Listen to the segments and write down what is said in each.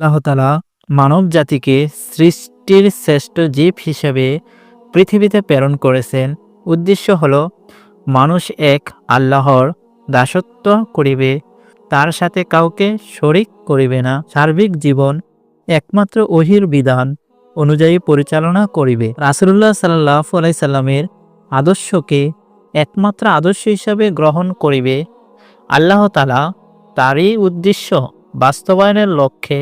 আল্লাহতালা মানব জাতিকে সৃষ্টির শ্রেষ্ঠ জীব হিসেবে পৃথিবীতে প্রেরণ করেছেন। উদ্দেশ্য হল, মানুষ এক আল্লাহর দাসত্ব করিবে, তার সাথে কাউকে শরিক করিবে না। সার্বিক জীবন একমাত্র ওহির বিধান অনুযায়ী পরিচালনা করিবে। রাসুল্লাহ সাল্লাহ আলাইসাল্লামের আদর্শকে একমাত্র আদর্শ হিসাবে গ্রহণ করিবে। আল্লাহ তালা তারই উদ্দেশ্য বাস্তবায়নের লক্ষ্যে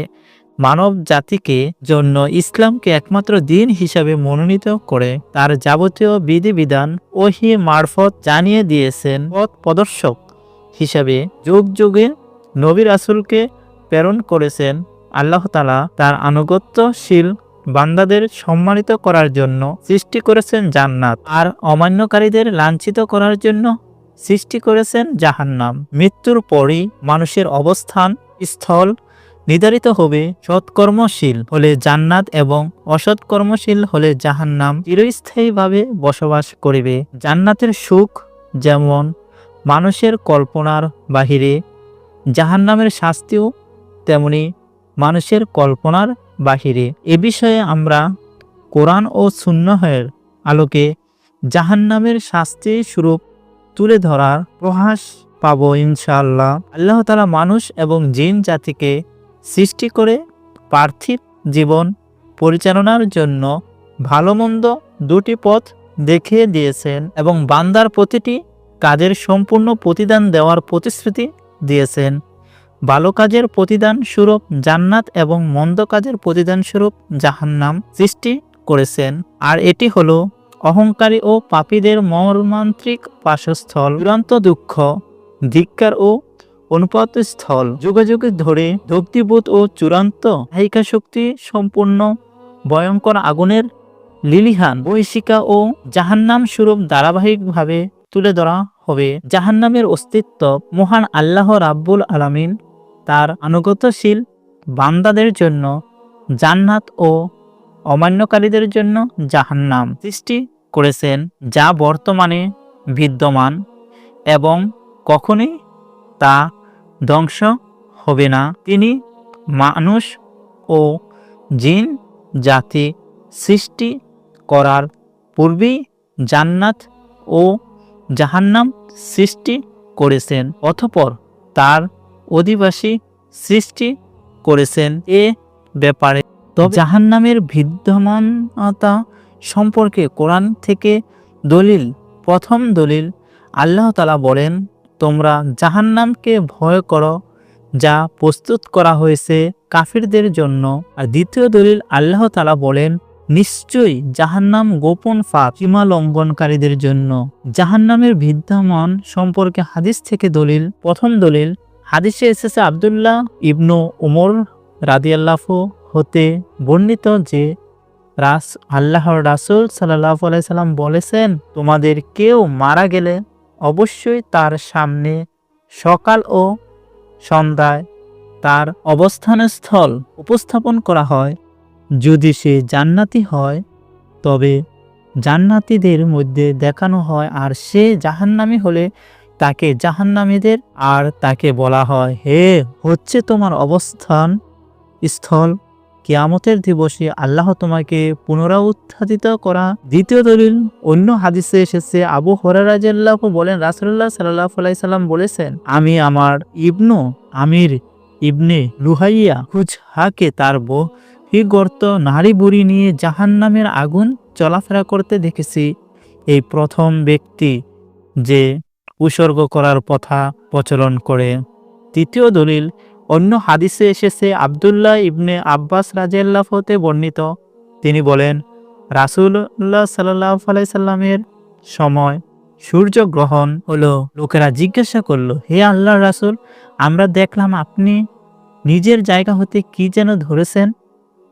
মানব জাতিকে জন্য ইসলামকে একমাত্র দিন হিসাবে মনোনীত করে তার যাবতীয় বিধিবিধান ওহি মারফত জানিয়ে দিয়েছেন পথ প্রদর্শক হিসাবে যুগ যুগে নবীর আসুলকে প্রেরণ করেছেন আল্লাহ তালা তার আনুগত্যশীল বান্দাদের সম্মানিত করার জন্য সৃষ্টি করেছেন জান্নাত আর অমান্যকারীদের লাঞ্ছিত করার জন্য সৃষ্টি করেছেন জাহান্নাম। মৃত্যুর পরই মানুষের অবস্থান, স্থল নির্ধারিত হবে, সৎকর্মশীল হলে জান্নাত এবং অসৎকর্মশীল হলে জাহান্নাম চিরস্থায়ীভাবে বসবাস করিবে। জান্নাতের সুখ যেমন মানুষের কল্পনার বাহিরে জাহান্নামের শাস্তিও, তেমনি মানুষের কল্পনার বাহিরে। এ বিষয়ে আমরা কোরআন ও সুন্নহের আলোকে জাহান্নামের শাস্তি স্বরূপ তুলে ধরার প্রহাস পাব ইনশাআল্লাহ। আল্লাহ তালা মানুষ এবং জিন জাতিকে সৃষ্টি করে পার্থিব জীবন পরিচালনার জন্য ভালো মন্দ দুটি পথ দেখিয়ে দিয়েছেন এবং বান্দার প্রতিটি কাজের সম্পূর্ণ প্রতিদান দেওয়ার প্রতিশ্রুতি দিয়েছেন। ভালো কাজের প্রতিদান স্বরূপ জান্নাত এবং মন্দ কাজের প্রতিদান স্বরূপ জাহান্নাম সৃষ্টি করেছেন। আর এটি হলো অহংকারী ও পাপীদের মর্মান্ত্রিক বাসস্থল। চূড়ান্ত দুঃখ, ধিক্কার ও অনুপাত স্থল যুগে যুগে ধরে ভক্তিবোধ ও চূড়ান্ত হাইকা শক্তি সম্পূর্ণ ভয়ঙ্কর আগুনের লিলিহান বৈশিকা ও জাহান্নাম স্বরূপ ধারাবাহিকভাবে তুলে ধরা হবে। জাহান্নামের অস্তিত্ব মহান আল্লাহ রাব্বুল আলামিন তার আনুগত্যশীল বান্দাদের জন্য, জান্নাত ও অমান্যকারীদের জন্য জাহান্নাম সৃষ্টি করেছেন, যা বর্তমানে বিদ্যমান এবং কখনই তা ধ্বংস হবে না। তিনি মানুষ ও জিন জাতি সৃষ্টি করার পূর্বেই জান্নাত ও জাহান্নাম সৃষ্টি করেছেন অথপর তার অধিবাসী সৃষ্টি করেছেন এ ব্যাপারে। তবে জাহান্নামের বিদ্যমানতা সম্পর্কে কোরআন থেকে দলিল, প্রথম দলিল আল্লাহ তালা বলেন তোমরা জাহান্নামকে ভয় করো, যা প্রস্তুত করা হয়েছে কাফিরদের জন্য। আর দ্বিতীয় দলিল আল্লাহ তালা বলেন, নিশ্চয়ই জাহান্নাম গোপন ফাঁক সীমা লঙ্ঘনকারীদের জন্য। জাহান্নামের বিদ্যমান সম্পর্কে হাদিস থেকে দলিল, প্রথম দলিল, হাদিসে এসেছে আবদুল্লাহ ইবনু উমর রাদিয়াল্লাহ হতে বর্ণিত যে, রাস, আল্লাহর রাসুল সাল্লাহ আলাইসাল্লাম বলেছেন, তোমাদের কেউ মারা গেলে অবশ্যই তার সামনে সকাল ও সন্ধ্যায় তার অবস্থানস্থল উপস্থাপন করা হয়। যদি সে জান্নাতি হয়, তবে জান্নাতীদের মধ্যে দেখানো হয় আর সে জাহান্নামী হলে তাকে জাহান্নামীদের আর তাকে বলা হয়, হে, হচ্ছে তোমার অবস্থান স্থল কিয়ামতের দিবসে আল্লাহ তোমাকে পুনরাউত্থাপিত করা। দ্বিতীয় দলিল, অন্য হাদিসে এসেছে, আবু হরারাজাল্লাহ বলেন রাসুল্লাহ সাল্লাহ সাল্লাম বলেছেন, আমি আমার ইবনু আমির ইবনে লুহাইয়া হুজহাকে তার বহি গর্ত নারী বুড়ি নিয়ে জাহান্নামের আগুন চলাফেরা করতে দেখেছি। এই প্রথম ব্যক্তি যে উৎসর্গ করার কথা প্রচলন করে। তৃতীয় দলিল অন্য হাদিসে এসেছে, আবদুল্লাহ ইবনে আব্বাস রাজিয়াল্লাহতে বর্ণিত। তিনি বলেন রাসুল্লাহ সাল্লাহ আলাইসাল্লামের সময় সূর্যগ্রহণ হলো। লোকেরা জিজ্ঞাসা করল, হে আল্লাহ রাসুল, আমরা দেখলাম আপনি নিজের জায়গা হতে কি যেন ধরেছেন?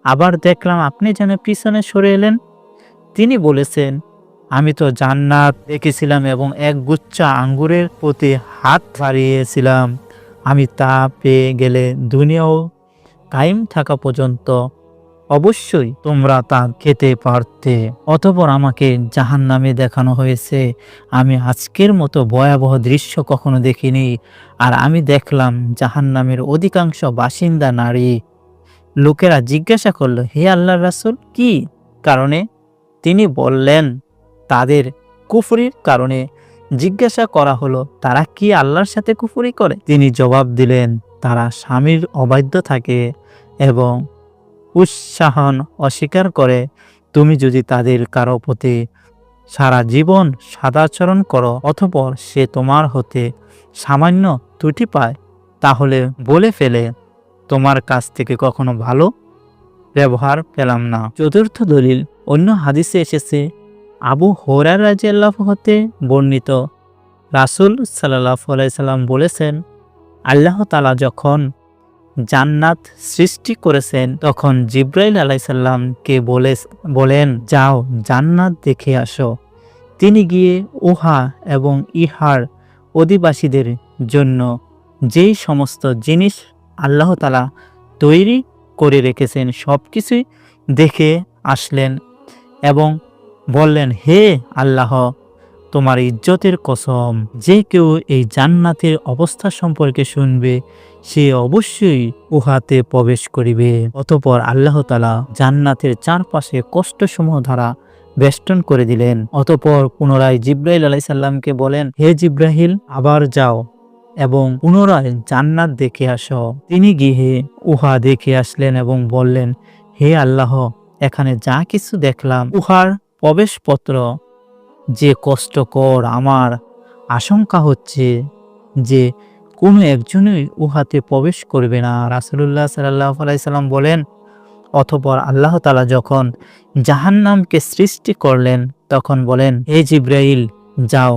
আবার দেখলাম আপনি যেন পিছনে সরে এলেন। তিনি বলেছেন, আমি তো জান্নাত দেখেছিলাম এবং এক গুচ্ছ আঙ্গুরের প্রতি হাত বাড়িয়েছিলাম। আমি তা পেয়ে গেলে দুনিয়াও কায়েম থাকা পর্যন্ত অবশ্যই তোমরা তা খেতে পারতে। অতপর আমাকে জাহান নামে দেখানো হয়েছে। আমি আজকের মতো ভয়াবহ দৃশ্য কখনো দেখিনি। আর আমি দেখলাম জাহান নামের অধিকাংশ বাসিন্দা নারী। লোকেরা জিজ্ঞাসা করল, হে আল্লাহ রাসুল, কি কারণে? তিনি বললেন, তাদের কুফরির কারণে জিজ্ঞাসা করা হলো, তারা কি আল্লাহর সাথে কুফুরি করে? তিনি জবাব দিলেন, তারা স্বামীর অবাধ্য থাকে এবং উৎসাহন অস্বীকার করে। তুমি যদি তাদের কারও প্রতি সারা জীবন সাদাচরণ করো অথপর সে তোমার হতে সামান্য ত্রুটি পায়, তাহলে বলে ফেলে, তোমার কাছ থেকে কখনো ভালো ব্যবহার পেলাম না। চতুর্থ দলিল, অন্য হাদিসে এসেছে আবু হোরার রাজিয়াল্লাহ হতে বর্ণিত। রাসুল সাল্লাহ সাল্লাম বলেছেন, আল্লাহ তালা যখন জান্নাত সৃষ্টি করেছেন, তখন জিব্রাইল আলাইসাল্লামকে বলে, বলেন, যাও, জান্নাত দেখে আসো। তিনি গিয়ে উহা এবং ইহার অধিবাসীদের জন্য যেই সমস্ত জিনিস আল্লাহ তালা তৈরি করে রেখেছেন সব কিছুই দেখে আসলেন এবং বললেন, হে আল্লাহ, তোমার ইজ্জতের কসম, যে কেউ এই জান্নাতের অবস্থা সম্পর্কে শুনবে, সে অবশ্যই উহাতে প্রবেশ করিবে। অতপর আল্লাহ তালা জান্নাতের চারপাশে কষ্টসমূহ দ্বারা বেষ্টন করে দিলেন। অতপর পুনরায় জিব্রাইল আলাইসাল্লামকে বলেন, হে জিব্রাহিল আবার যাও এবং পুনরায় জান্নাত দেখে আসো। তিনি গিয়ে উহা দেখে আসলেন এবং বললেন, হে আল্লাহ, এখানে যা কিছু দেখলাম, উহার প্রবেশপত্র। যে কষ্টকর আমার আশঙ্কা হচ্ছে যে কোনো একজনই উহাতে প্রবেশ করবে না। রাসুলুল্লাহ সাল্লাহ আলাইসাল্লাম বলেন অথপর আল্লাহ তালা যখন জাহান্নামকে সৃষ্টি করলেন, তখন বলেন, হে জিব্রাইল, যাও,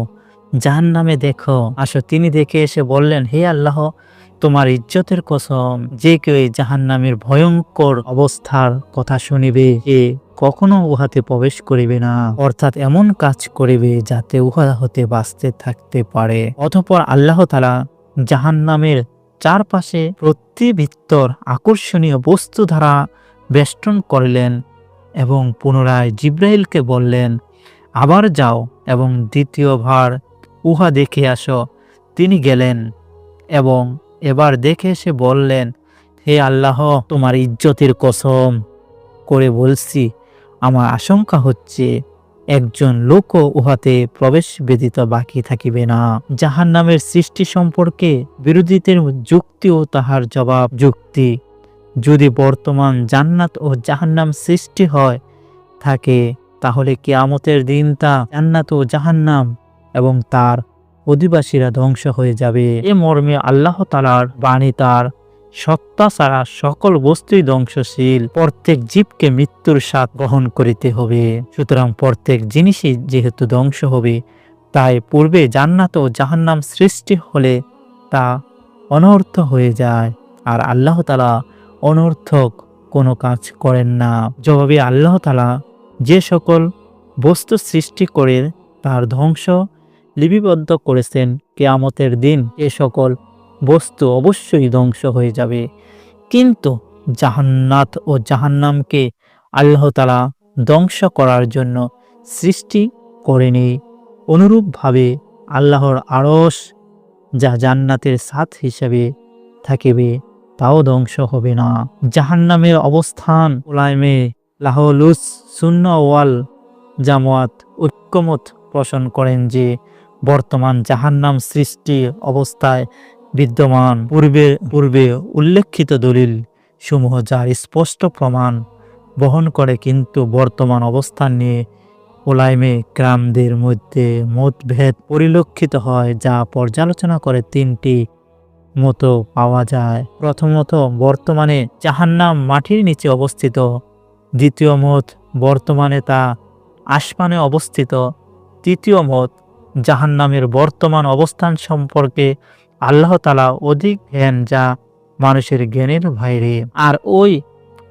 জাহান্নামে দেখো। আসো, তিনি দেখে এসে বললেন, হে আল্লাহ, তোমার ইজ্জতের কসম, যে কেউ জাহান্নামের ভয়ঙ্কর অবস্থার কথা শুনিবে এ কখনো উহাতে প্রবেশ করিবে না, অর্থাৎ এমন কাজ করিবে যাতে উহা হতে বাঁচতে থাকতে পারে। অতঃপর আল্লাহ তালা জাহান্নামের চারপাশে প্রতিভিত্তর আকর্ষণীয় বস্তু দ্বারা বেষ্টন করলেন এবং পুনরায় জিব্রাইলকে বললেন, আবার যাও এবং দ্বিতীয়বার উহা দেখে আসো। তিনি গেলেন এবং এবার দেখে এসে বললেন, হে আল্লাহ, তোমার ইজ্জতের কসম করে বলছি আমার আশঙ্কা হচ্ছে একজন লোকও উহাতে প্রবেশ ব্যতীত বাকি থাকিবে না। জাহান নামের সৃষ্টি সম্পর্কে বিরোধীদের যুক্তি ও তাহার জবাব যুক্তি। যদি বর্তমান জান্নাত ও জাহান্নাম সৃষ্টি হয়, থাকে, তাহলে কিয়ামতের দিন তা জান্নাত ও জাহান্নাম এবং তার অধিবাসীরা ধ্বংস হয়ে যাবে। এ মর্মে আল্লাহ তালার বাণী তার সত্তা ছাড়া সকল বস্তুই ধ্বংসশীল। প্রত্যেক জীবকে মৃত্যুর স্বাদ গ্রহণ করিতে হবে। সুতরাং প্রত্যেক জিনিসই যেহেতু ধ্বংস হবে, তাই পূর্বে জান্নাত ও জাহান্নাম সৃষ্টি হলে তা অনর্থ হয়ে যায়। আর আল্লাহ তালা অনর্থক কোনো কাজ করেন না। জবাবে আল্লাহ তালা যে সকল বস্তু সৃষ্টি করে তার ধ্বংস লিপিবদ্ধ করেছেন, কেয়ামতের দিন এ সকল বস্তু অবশ্যই ধ্বংস হয়ে যাবে। কিন্তু জাহান্নাত ও জাহান্নামকে আল্লাহ তালা ধ্বংস করার জন্য সৃষ্টি করেনি। অনুরূপভাবে আল্লাহর আড়স যা জান্নাতের সাথ হিসেবে থাকিবে, তাও ধ্বংস হবে না। জাহান্নামের অবস্থান ওলাইমে লাহলুস শূন্য ওয়াল জামাত ঐক্যমত পোষণ করেন যে বর্তমান জাহান্নাম সৃষ্টি অবস্থায় বিদ্যমান পূর্বে পূর্বে উল্লেখিত দলিল সমূহ যার স্পষ্ট প্রমাণ বহন করে কিন্তু বর্তমান অবস্থান নিয়ে ওলাইমে গ্রামদের মধ্যে মতভেদ পরিলক্ষিত হয়, যা পর্যালোচনা করে তিনটি মতো পাওয়া যায়। প্রথমত, বর্তমানে জাহান্নাম মাটির নিচে অবস্থিত। দ্বিতীয় মত, বর্তমানে তা আসমানে অবস্থিত। তৃতীয় মত, জাহান্নামের বর্তমান অবস্থান সম্পর্কে আল্লাহ তালা অধিক জ্ঞান যা মানুষের জ্ঞানের বাইরে। আর ওই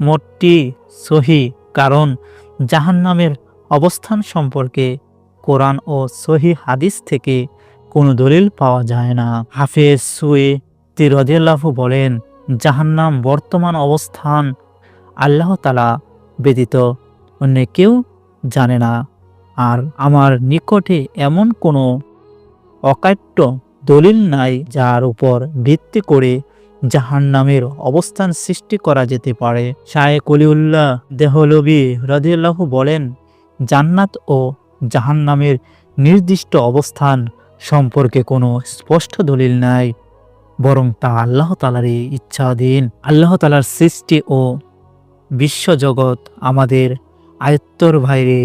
মোটটি সহি কারণ জাহান্নামের অবস্থান সম্পর্কে কোরআন ও সহি হাদিস থেকে কোনো দলিল পাওয়া যায় না। হাফেজ সুয়ে তিরদিয়াল্লাহু বলেন, জাহান্নাম বর্তমান অবস্থান আল্লাহ তালা ব্যতীত অন্য কেউ জানে না। আর আমার নিকটে এমন কোনো অকাট্য দলিল নাই যার উপর ভিত্তি করে জাহান নামের অবস্থান সৃষ্টি করা যেতে পারে। শায়ে কলিউল্লাহ দেহলবি রাদিয়াল্লাহু বলেন, জান্নাত ও জাহান নামের নির্দিষ্ট অবস্থান সম্পর্কে কোনো স্পষ্ট দলিল নাই, বরং তা আল্লাহ তালারই ইচ্ছাধীন। আল্লাহ তালার সৃষ্টি ও বিশ্বজগৎ আমাদের আয়ত্তর ভাইরে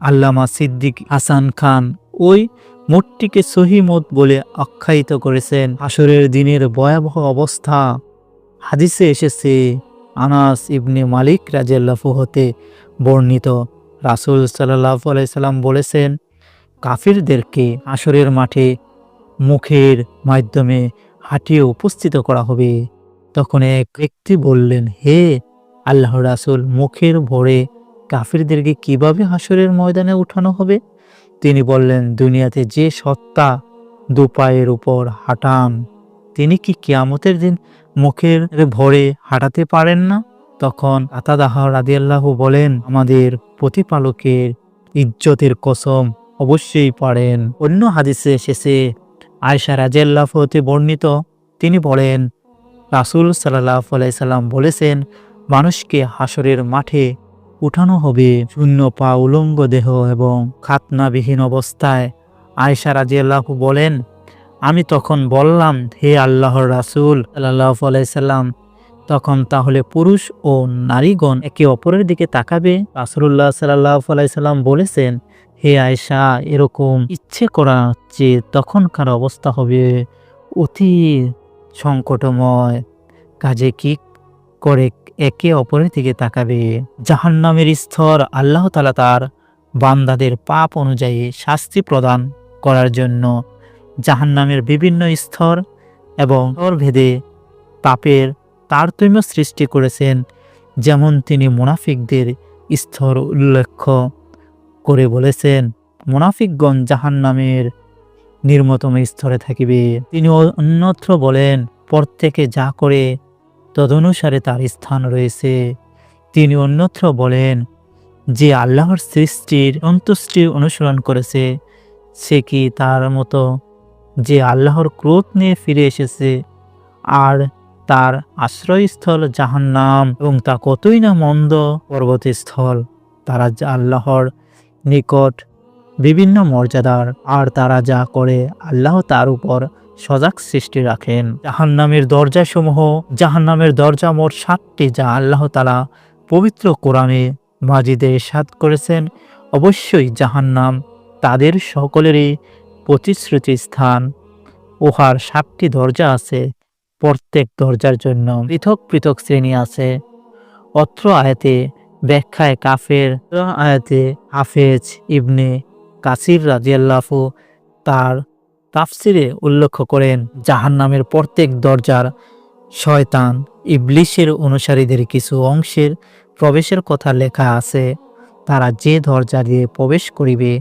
আল্লামা সিদ্দিক হাসান খান ওই মোটটিকে সহিমত বলে আখ্যায়িত করেছেন আসরের দিনের ভয়াবহ অবস্থা। হাদিসে এসেছে, আনাস ইবনে মালিক রাজিয়াল্লাফু হতে বর্ণিত। রাসুল সাল্লাহ আলাইসাল্লাম বলেছেন, কাফিরদেরকে আসরের মাঠে মুখের মাধ্যমে হাঁটিয়ে উপস্থিত করা হবে। তখন এক ব্যক্তি বললেন, হে আল্লাহ রাসুল, মুখের ভরে কাফিরদেরকে কীভাবে হাসরের ময়দানে উঠানো হবে? তিনি বললেন, দুনিয়াতে যে সত্তা দু পায়ের উপর হাঁটান, তিনি কি কিয়ামতের দিন মুখের ভরে হাঁটাতে পারেন না? তখন আতাদাহ রাদিয়াল্লাহু বলেন, আমাদের প্রতিপালকের ইজ্জতের কসম অবশ্যই পারেন। অন্য হাদিসে এসেছে আয়সা রাজিয়াল্লাহ হতে বর্ণিত, তিনি বলেন, রাসুল সাল্লাহ আলাইসাল্লাম বলেছেন, মানুষকে হাসরের মাঠে উঠানো হবে শূন্য পা উলঙ্গ দেহ এবং খাতনাবিহীন অবস্থায়। আয়সা রাজিয়াল্লাহু বলেন, আমি তখন বললাম, হে আল্লাহর রাসুল সাল্লাহ আলাইসাল্লাম তখন তাহলে পুরুষ ও নারীগণ একে অপরের দিকে তাকাবে? রাসুল্লাহ সাল্লাহ আলাইসাল্লাম বলেছেন, হে আয়সা এরকম ইচ্ছে করা যে তখনকার অবস্থা হবে অতি সংকটময়। কাজে কি করে একে অপরের দিকে তাকাবে। জাহান্নামের স্তর আল্লাহ তালা তার বান্দাদের পাপ অনুযায়ী শাস্তি প্রদান করার জন্য জাহান্নামের বিভিন্ন স্তর এবং ভেদে পাপের তারতম্য সৃষ্টি করেছেন, যেমন তিনি মুনাফিকদের স্তর উল্লেখ করে বলেছেন, মুনাফিকগণ জাহান্নামের নির্মতম স্তরে থাকিবে। তিনি অন্যত্র বলেন, প্রত্যেকে যা করে তদনুসারে তার স্থান রয়েছে। তিনি অন্যত্র বলেন, যে আল্লাহর সৃষ্টির অন্ত্যেষ্টি অনুসরণ করেছে, সে কি তার মতো? যে আল্লাহর ক্রোধ নিয়ে ফিরে এসেছে, আর তার আশ্রয়স্থল জাহান্নাম এবং তা কতই না মন্দ পর্বতস্থল। তারা আল্লাহর নিকট বিভিন্ন মর্যাদার, আর তারা যা করে আল্লাহ তার উপর সজাগ সৃষ্টি রাখেন। জাহান্নামের দরজাসমূহ, জাহান্নামের দরজা মোট সাতটি যা আল্লাহ তালা পবিত্র কোরআনে মাজিদে সাত করেছেন। অবশ্যই জাহান্নাম তাদের সকলেরই প্রতিশ্রুতি স্থান। উহার সাতটি দরজা আছে প্রত্যেক দরজার জন্য। পৃথক পৃথক শ্রেণি আছে। অত্র আয়াতে ব্যাখ্যায় কাফের আয়াতে হাফেজ ইবনে কাসির রাজিয়াল্লাফু তার তাফসিরে উল্লেখ করেন জাহান নামের প্রত্যেক দরজার শয়তান ইবলিশের অনুসারীদের কিছু অংশের প্রবেশের কথা লেখা আছে। তারা যে দরজা দিয়ে প্রবেশ করিবে,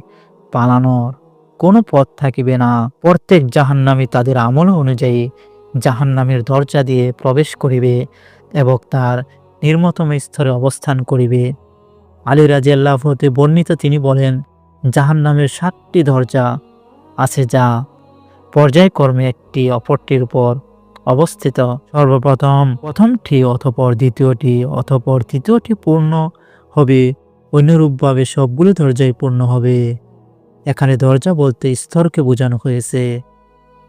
পালানোর কোনো পথ থাকিবে না। প্রত্যেক জাহান্নামী তাদের আমল অনুযায়ী জাহান্নামের দরজা দিয়ে প্রবেশ করিবে এবং তার নির্মতম স্তরে অবস্থান করিবে। আলী রাজি আল্লাহ হতে বর্ণিত তিনি বলেন, জাহান্নামের সাতটি দরজা আছে যা পর্যায়ক্রমে একটি অপরটির উপর অবস্থিত সর্বপ্রথম, প্রথমটি অথপর দ্বিতীয়টি, অথপর তৃতীয়টি পূর্ণ হবে, অন্যরূপভাবে সবগুলো দরজাই পূর্ণ হবে। এখানে দরজা বলতে স্তরকে বোঝানো হয়েছে।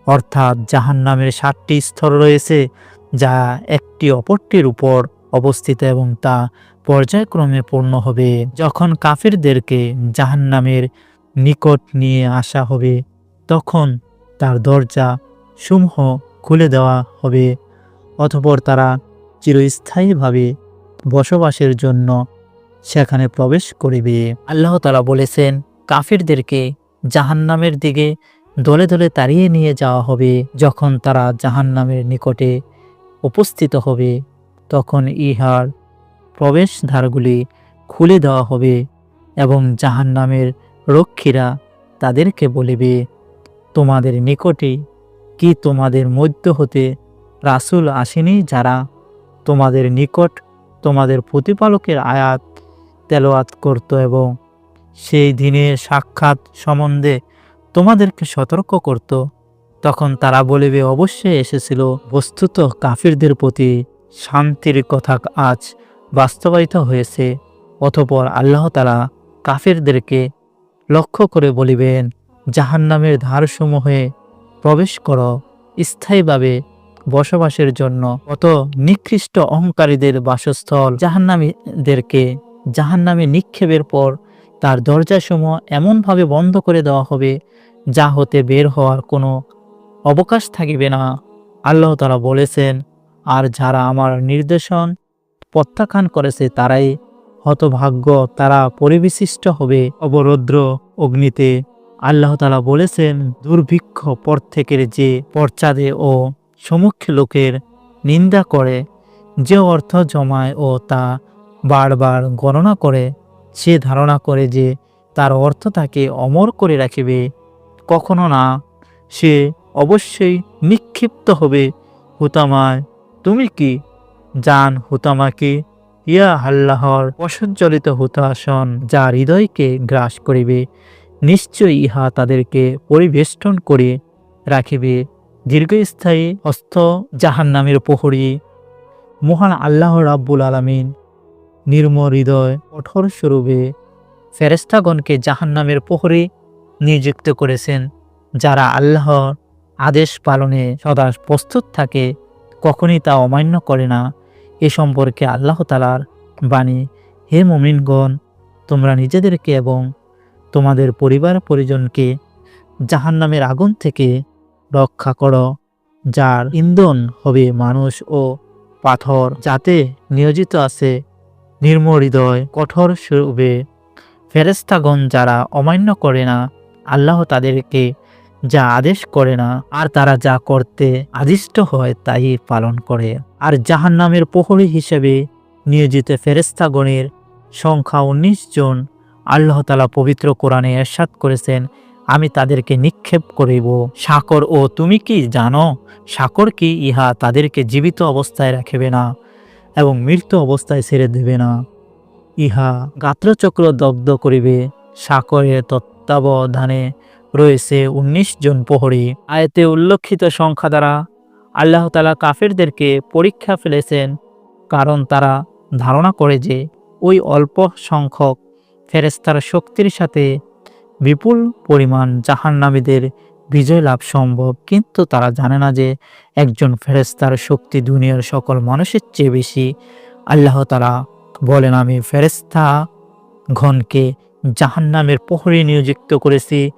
অর্থাৎ জাহান নামের ষাটটি স্তর রয়েছে, যা একটি অপরটির উপর অবস্থিত এবং তা পর্যায়ক্রমে পূর্ণ হবে। যখন কাফিরদেরকে জাহান নামের নিকট নিয়ে আসা হবে, তখন তার দরজা সমূহ খুলে দেওয়া হবে, অতপর তারা চিরস্থায়ীভাবে বসবাসের জন্য সেখানে প্রবেশ করিবে। আল্লাহ তালা বলেছেন, কাফিরদেরকে জাহান্নামের দিকে দলে দলে তাড়িয়ে নিয়ে যাওয়া হবে। যখন তারা জাহান্নামের নিকটে উপস্থিত হবে, তখন ইহার প্রবেশদ্বারগুলি খুলে দেওয়া হবে এবং জাহান্নামের রক্ষীরা তাদেরকে বলিবে তোমাদের নিকটে কি তোমাদের মধ্য হতে রাসুল আসেনি যারা তোমাদের নিকট তোমাদের প্রতিপালকের আয়াত তেলোয়াত করত এবং সেই দিনের সাক্ষাৎ সম্বন্ধে তোমাদেরকে সতর্ক করত? তখন তারা বলিবে, অবশ্যই এসেছিল। বস্তুত কাফিরদের প্রতি শান্তির কথা আজ বাস্তবায়িত হয়েছে। অতপর আল্লাহ তালা কাফিরদেরকে লক্ষ্য করে বলিবেন জাহান্নামের ধারসমূহে প্রবেশ করো স্থায়ীভাবে বসবাসের জন্য। কত নিকৃষ্ট অহংকারীদের বাসস্থল জাহান্নামীদেরকে। জাহান্নামে নিক্ষেপের পর তার দরজাসমূহ এমনভাবে বন্ধ করে দেওয়া হবে, যা হতে বের হওয়ার কোনো অবকাশ থাকিবে না। আল্লাহ তারা বলেছেন, আর যারা আমার নির্দেশন প্রত্যাখ্যান করেছে, তারাই হতভাগ্য, তারা পরিবিশিষ্ট হবে অবরুদ্র অগ্নিতে। আল্লাহ তালা বলেছেন, দুর্ভিক্ষ পর থেকে যে পর্চাদে ও সমুখে লোকের নিন্দা করে, যে অর্থ জমায় ও তা বারবার গণনা করে, সে ধারণা করে যে তার অর্থ তাকে অমর করে রাখিবে। কখনো না, সে অবশ্যই নিক্ষিপ্ত হবে। হুতামায় তুমি কি? জান হুতামাকে, ইয়া আল্লাহর অসজ্জলিত হুতাসন যা হৃদয়কে গ্রাস করিবে। নিশ্চয়ই ইহা তাদেরকে পরিবেষ্টন করে রাখিবে। দীর্ঘস্থায়ী হস্ত জাহান্নামের প্রহরী মহান আল্লাহ রাব্বুল আলামিন নির্ম হৃদয় কঠোর স্বরূপে ফেরেস্তাগণকে জাহান্নামের প্রহরী নিযুক্ত করেছেন, যারা আল্লাহর আদেশ পালনে সদা প্রস্তুত থাকে, কখনই তা অমান্য করে না। এ সম্পর্কে আল্লাহ তালার বাণী, হে মমিনগণ, তোমরা নিজেদেরকে এবং তোমাদের পরিবার পরিজনকে জাহান্নামের আগুন থেকে রক্ষা করো, যার ইন্ধন হবে মানুষ ও পাথর যাতে নিয়োজিত আছে নির্ম হৃদয় কঠোর স্বরূপে। ফেরেস্তাগণ যারা অমান্য করে না, আল্লাহ তাদেরকে যা আদেশ করে না, আর তারা যা করতে আদিষ্ট হয় তাই পালন করে। আর জাহান্নামের প্রহরী হিসেবে নিয়োজিত ফেরেস্তাগণের সংখ্যা উনিশ জন আল্লাহ তালা পবিত্র কোরআনে এরশাদ করেছেন, আমি তাদেরকে নিক্ষেপ করিব। সাকর ও, তুমি কি জানো? সাকর কি? ইহা তাদেরকে জীবিত অবস্থায় রাখিবে না এবং মৃত্যু অবস্থায় ছেড়ে দেবে না। ইহা গাত্রচক্র দগ্ধ করিবে। সাকরের তত্ত্বাবধানে রয়েছে উনিশ জন প্রহরী। আয়তে উল্লেখিত সংখ্যা দ্বারা আল্লাহ তালা কাফেরদেরকে পরীক্ষা ফেলেছেন, কারণ তারা ধারণা করে যে ওই অল্প সংখ্যক ফেরেস্তার শক্তির সাথে বিপুল পরিমাণ জাহান্নামীদের বিজয় লাভ সম্ভব। কিন্তু তারা জানে না যে একজন ফেরেস্তার শক্তি দুনিয়ার সকল মানুষের চেয়ে বেশি। আল্লাহ তারা বলেন, আমি ফেরেস্তা ঘনকে জাহান্নামের প্রহরী নিয়োজিত করেছি।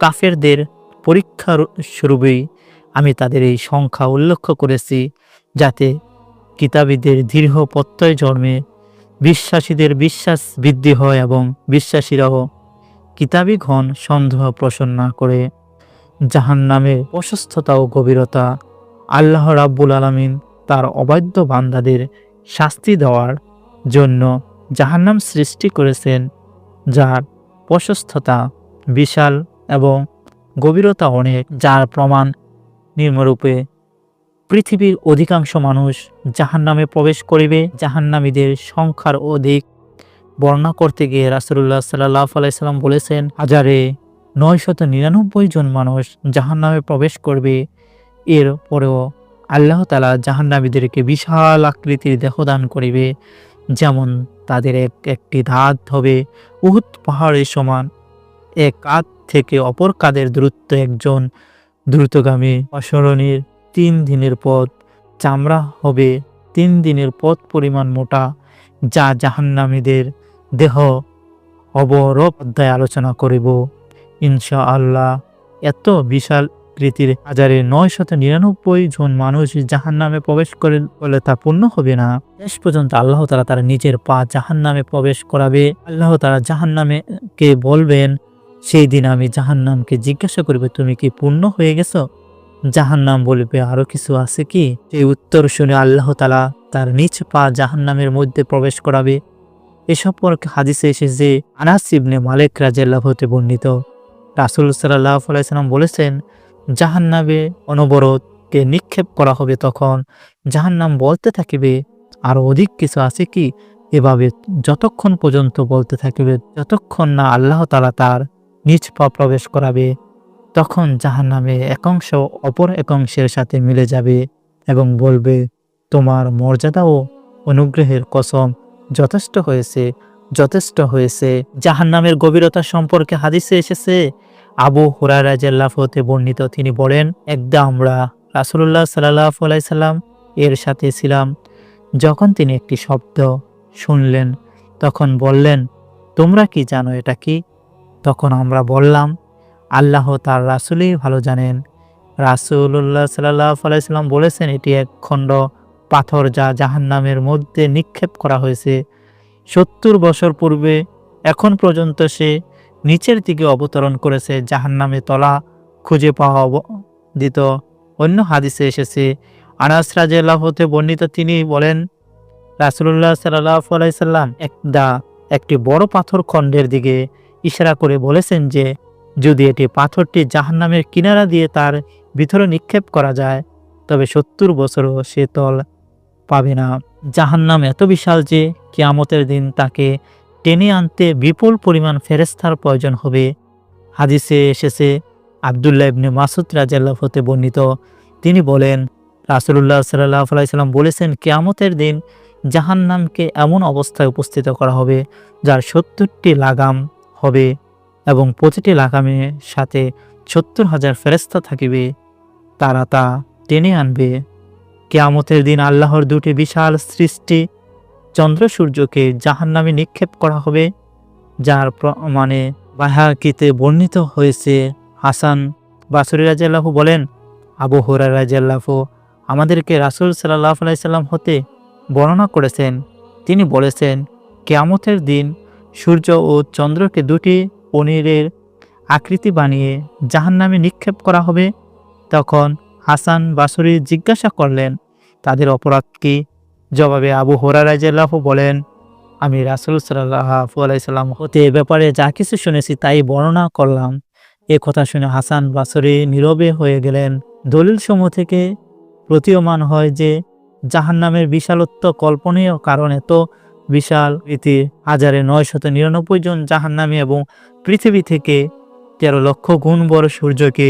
কাফেরদের পরীক্ষার স্বরূপেই আমি তাদের এই সংখ্যা উল্লেখ করেছি, যাতে কিতাবীদের দীর্ঘ প্রত্যয় জন্মে বিশ্বাসীদের বিশ্বাস বৃদ্ধি হয় এবং বিশ্বাসীরাও কিতাবীগণ সন্দেহ প্রসন্ন করে। জাহান নামে প্রশস্ততা ও গভীরতা আল্লাহ রাব্বুল আলমিন তার অবাধ্য বান্দাদের শাস্তি দেওয়ার জন্য জাহান্নাম সৃষ্টি করেছেন, যার প্রশস্ততা বিশাল এবং গভীরতা অনেক, যার প্রমাণ নির্মরূপে পৃথিবীর অধিকাংশ মানুষ জাহান্নামে প্রবেশ করিবে, জাহান্নামীদের সংখ্যার অধিক। বর্ণনা করতে গিয়ে রাসুল্লাহ সাল্লাহ আলাইসাল্লাম বলেছেন, হাজারে নয়শত নিরানব্বই জন মানুষ জাহান্নামে প্রবেশ করবে, এর পরেও আল্লাহ তালা জাহান্নামীদেরকে বিশাল আকৃতির দেহদান করিবে, যেমন তাদের এক, একটি ধাত হবে উহুত পাহাড়ের সমান, এক কাঁধ থেকে অপর কাঁধের দূরত্ব একজন দ্রুতগামী অসরণীর তিন দিনের পথ, চামড়া হবে তিন দিনের পথ পরিমাণ মোটা, যা জাহান্নামীদের দেহ অবরব অধ্যায় আলোচনা করিব। ইনশা আল্লাহ এত বিশাল কৃতির হাজারে নয় শত নিরানব্বই জন মানুষ জাহান নামে প্রবেশ করে বলে তা পূর্ণ হবে না। শেষ পর্যন্ত আল্লাহ তারা তারা নিজের পা জাহান নামে প্রবেশ করাবে। আল্লাহ তারা জাহান নামে কে বলবেন, সেই দিন আমি জাহান্নামকে জিজ্ঞাসা করবে, তুমি কি পূর্ণ হয়ে গেছো? জাহান্নাম বলবে আরও কিছু আছে কি? সেই উত্তর শুনে আল্লাহ তালা তার নিচ পা জাহান্নামের মধ্যে প্রবেশ করাবে। এ সম্পর্কে হাদিসে এসেছে আনাস ইবনে মালিক রাজিয়াল্লাহ হতে বর্ণিত, রাসুল সাল্লাহ আলাইসাল্লাম বলেছেন, জাহান্নামে অনবরতকে নিক্ষেপ করা হবে তখন জাহান্নাম বলতে থাকিবে, আরও অধিক কিছু আছে কি? এভাবে যতক্ষণ পর্যন্ত বলতে থাকিবে, যতক্ষণ না আল্লাহ তালা তার নিজ পা প্রবেশ করাবে। তখন জাহান নামে একাংশ অপর একাংশের সাথে মিলে যাবে এবং বলবে, তোমার মর্যাদা ও অনুগ্রহের কসম যথেষ্ট হয়েছে যথেষ্ট হয়েছে। জাহান নামের গভীরতা সম্পর্কে হাদিসে এসেছে, আবু হুরারা জেল্লাফ হতে বর্ণিত তিনি বলেন, একদা আমরা রাসুল্লাহ সাল্লাহ সাল্লাম এর সাথে ছিলাম। যখন তিনি একটি শব্দ শুনলেন, তখন বললেন, তোমরা কি জানো এটা কি? তখন আমরা বললাম আল্লাহ তার রাসুলই ভালো জানেন। রাসুল্লাহ সাল্লাহ আলাইসাল্লাম বলেছেন, এটি এক খণ্ড পাথর যা জাহান্নামের মধ্যে নিক্ষেপ করা হয়েছে। সত্তর বছর পূর্বে এখন পর্যন্ত সে নিচের দিকে অবতরণ করেছে, জাহান্নামে তলা খুঁজে পাওয়া দিত অন্য হাদিসে এসেছে, আনাস রাজিয়াল্লাহ হতে বর্ণিত তিনি বলেন রাসুল্লাহ সাল্লাহ আলাইসাল্লাম একদা একটি বড় পাথর খণ্ডের দিকে ইশারা করে বলেছেন যে যদি এটি পাথরটি জাহান্নামের কিনারা দিয়ে তার ভিতরে নিক্ষেপ করা যায়, তবে সত্তর বছরও সে তল পাবে না। জাহান্নাম এত বিশাল যে কিয়ামতের দিন তাকে টেনে আনতে বিপুল পরিমাণ ফেরেস্তার প্রয়োজন হবে। হাদিসে এসেছে, আবদুল্লাহ ইবনে মাসুদ রাজাল্লাহ হতে বর্ণিত। তিনি বলেন রাসুল্লাহ সাল্লাহ আলাইসাল্লাম বলেছেন, কেয়ামতের দিন জাহান্নামকে এমন অবস্থায় উপস্থিত করা হবে, যার সত্তরটি লাগাম হবে। এবং প্রতিটি লাগামের সাথে সত্তর হাজার ফেরেস্তা থাকিবে। তারা তা টেনে আনবে। কেয়ামতের দিন আল্লাহর দুটি বিশাল সৃষ্টি চন্দ্র সূর্যকে জাহান্নামে নিক্ষেপ করা হবে, যার মানে বাহাকিতে বর্ণিত হয়েছে। হাসান বাসুরি রাজিয়াল্লাহু বলেন, আবু হরা রাজিয়াল্লাহু আমাদেরকে রাসুল সাল্লাহ আলাইসাল্লাম হতে বর্ণনা করেছেন। তিনি বলেছেন, কেয়ামতের দিন সূর্য ও চন্দ্রকে দুটি পনিরের আকৃতি বানিয়ে জাহান্নামে নিক্ষেপ করা হবে, তখন হাসান বাসুরি জিজ্ঞাসা করলেন, তাদের অপরাধ কি? জবাবে আবু হোরা রাজিয়াল্লাহ বলেন, আমি রাসুল সাল্লাহ আলাইসাল্লাম হতে এ ব্যাপারে যা কিছু শুনেছি তাই বর্ণনা করলাম। এ কথা শুনে হাসান বাসরি নীরবে হয়ে গেলেন। দলিল সমূহ থেকে প্রতীয়মান হয় যে, জাহান্নামের বিশালত্ব কল্পনীয় কারণ এত বিশাল এতে হাজারে নয়শত নিরানব্বই জন জাহান্নামী এবং পৃথিবী থেকে তেরো লক্ষ গুণ বড় সূর্যকে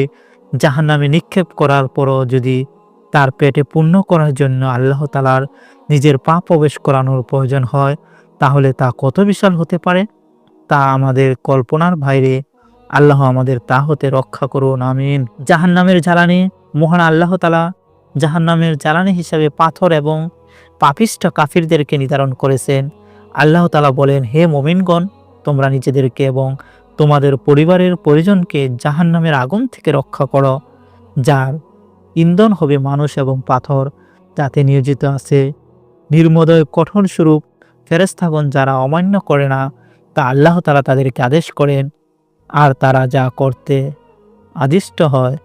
জাহান্নামে নিক্ষেপ করার পরও যদি তার পেটে পূর্ণ করার জন্য আল্লাহ তালার নিজের পা প্রবেশ করানোর প্রয়োজন হয়, তাহলে তা কত বিশাল হতে পারে? তা আমাদের কল্পনার বাইরে আল্লাহ আমাদের তা হতে রক্ষা করুন, আমিন। জাহান্নামের জ্বালানি, মহান আল্লাহ তালা জাহান্নামের জ্বালানি হিসাবে পাথর এবং পাপিষ্ঠ কাফিরদেরকে নির্ধারণ করেছেন। আল্লাহ তালা বলেন, হে মোমিনগণ, তোমরা নিজেদেরকে এবং তোমাদের পরিবারের পরিজনকে জাহান্নামের আগুন থেকে রক্ষা করো, যার ইন্ধন হবে মানুষ এবং পাথর। তাতে নিয়োজিত আছে নির্মদয় কঠোর স্বরূপ ফেরেস্তাগণ যারা অমান্য করে না, তা আল্লাহ তালা তাদেরকে আদেশ করেন, আর তারা যা করতে আদিষ্ট হয়,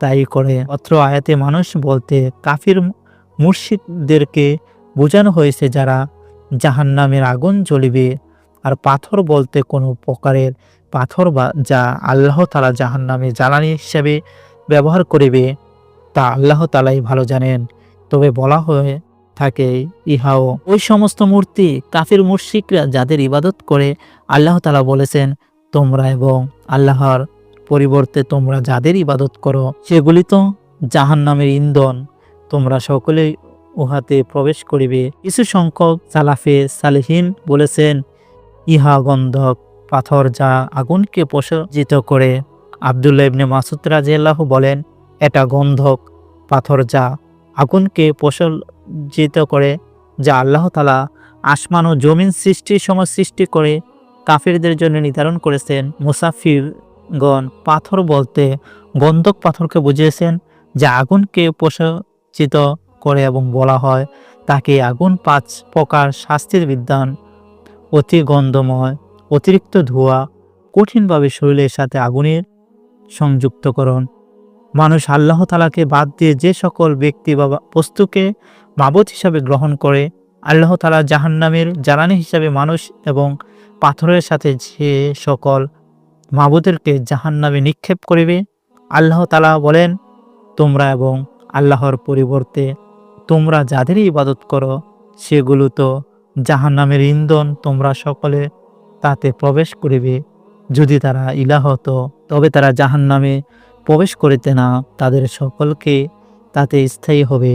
তাই করে। অত্র আয়াতে মানুষ বলতে, কাফির মুর্শিদদেরকে বোঝানো হয়েছে যারা জাহান্নামের আগুন জ্বলিবে আর পাথর বলতে কোনো প্রকারের পাথর বা যা আল্লাহ তালা জাহান্নামে জ্বালানি হিসেবে ব্যবহার করিবে, তা আল্লাহ তালাই ভালো জানেন। তবে বলা হয়ে থাকে ইহাও, ওই সমস্ত মূর্তি কাফির মুর্শিকরা যাদের ইবাদত করে, আল্লাহ তালা বলেছেন, তোমরা এবং আল্লাহর পরিবর্তে তোমরা যাদের ইবাদত করো, সেগুলি তো জাহান নামের ইন্ধন। তোমরা সকলেই উহাতে প্রবেশ করিবে। কিছু সংখ্যক সালাফে সালেহীন বলেছেন, ইহা গন্ধক, পাথর যা আগুনকে প্রসজিত করে। আবদুল্লাহ ইবনে মাসুদ রাজিয়াল্লাহু বলেন, এটা গন্ধক, পাথর যা আগুনকে প্রসজিত করে, যা আল্লাহ তালা আসমান ও জমিন সৃষ্টির সময় সৃষ্টি করে কাফিরদের জন্য নির্ধারণ করেছেন। মুসাফিরগণ পাথর বলতে গন্ধক পাথরকে বুঝিয়েছেন, যা আগুনকে প্রসজিত করে এবং বলা হয়, তাকে আগুন পাঁচ প্রকার শাস্তির বিধান। অতি গন্ধময়, অতিরিক্ত ধোঁয়া, কঠিনভাবে শরীরের সাথে আগুনের সংযুক্তকরণ। মানুষ আল্লাহ তালাকে বাদ দিয়ে যে সকল ব্যক্তি বা বস্তুকে মাবত হিসাবে গ্রহণ করে, আল্লাহ তালা জাহান্নামের জ্বালানি হিসাবে মানুষ এবং পাথরের সাথে যে সকল মাবুদেরকে জাহান্নামে নিক্ষেপ করিবে, আল্লাহ তালা বলেন, তোমরা এবং আল্লাহর পরিবর্তে তোমরা যাদের ইবাদত করো, সেগুলো তো জাহান নামের ইন্ধন তোমরা সকলে তাতে প্রবেশ করিবে। যদি তারা ইলা হতো, তবে তারা জাহান নামে প্রবেশ করিতে না, তাদের সকলকে তাতে স্থায়ী হবে।